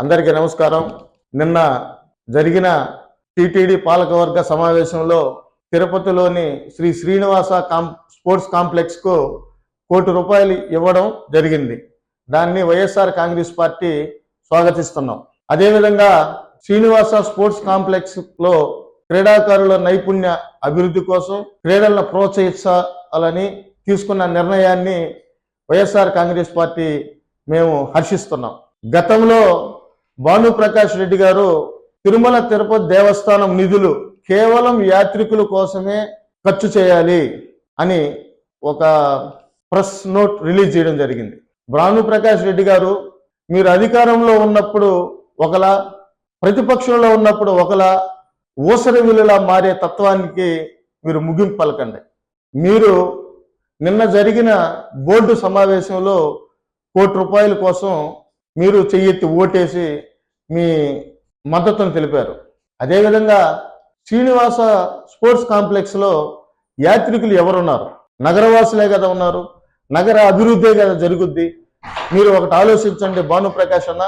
అందరికీ నమస్కారం. నిన్న జరిగిన టీటీడీ పాలకవర్గ సమావేశంలో తిరుపతిలోని శ్రీ శ్రీనివాస కాం స్పోర్ట్స్ కాంప్లెక్స్కు కోటి రూపాయలు ఇవ్వడం జరిగింది. దాన్ని వైఎస్ఆర్ కాంగ్రెస్ పార్టీ స్వాగతిస్తున్నాం. అదేవిధంగా శ్రీనివాస స్పోర్ట్స్ కాంప్లెక్స్లో క్రీడాకారుల నైపుణ్య అభివృద్ధి కోసం క్రీడలను ప్రోత్సహించాలని తీసుకున్న నిర్ణయాన్ని వైఎస్ఆర్ కాంగ్రెస్ పార్టీ మేము హర్షిస్తున్నాం. గతంలో భానుప్రకాష్ రెడ్డి గారు తిరుమల తిరుపతి దేవస్థానం నిధులు కేవలం యాత్రికుల కోసమే ఖర్చు చేయాలి అని ఒక ప్రెస్ నోట్ రిలీజ్ చేయడం జరిగింది. భానుప్రకాష్ రెడ్డి గారు మీరు అధికారంలో ఉన్నప్పుడు ఒకలా ప్రతిపక్షంలో ఉన్నప్పుడు ఒకలా ఊసరి విలులా మారే తత్వానికి మీరు ముగింపు పలకండి. మీరు నిన్న జరిగిన బోర్డు సమావేశంలో కోటి రూపాయల కోసం మీరు చెయ్యెత్తి ఓటేసి మీ మద్దతును తెలిపారు. అదేవిధంగా శ్రీనివాస స్పోర్ట్స్ కాంప్లెక్స్లో యాత్రికులు ఎవరున్నారు? నగరవాసులే కదా ఉన్నారు? నగర అభివృద్ధే కదా జరుగుద్ది? మీరు ఒకటి ఆలోచించండి భానుప్రకాష్ అన్న.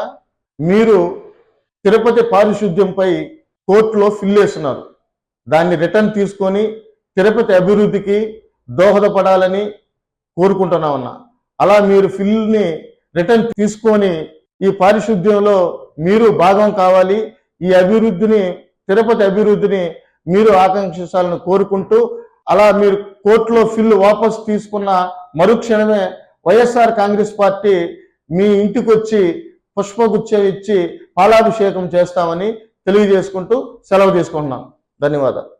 మీరు తిరుపతి పారిశుద్ధ్యంపై కోర్టులో ఫిల్ వేస్తున్నారు దాన్ని రిటర్న్ తీసుకొని తిరుపతి అభివృద్ధికి దోహదపడాలని కోరుకుంటున్నామన్నా అలా మీరు ఫిల్ని రిటర్న్ తీసుకొని ఈ పారిశుద్ధ్యంలో మీరు భాగం కావాలి. ఈ అభివృద్ధిని తిరుపతి అభివృద్ధిని మీరు ఆకాంక్షించాలని కోరుకుంటూ అలా మీరు కోర్టులో ఫిల్ వాపస్ తీసుకున్న మరుక్షణమే వైఎస్ఆర్ కాంగ్రెస్ పార్టీ మీ ఇంటికి వచ్చి పుష్పగుచ్చం ఇచ్చి పాలాభిషేకం చేస్తామని తెలియజేసుకుంటూ సెలవు తీసుకుంటున్నాం. ధన్యవాదాలు.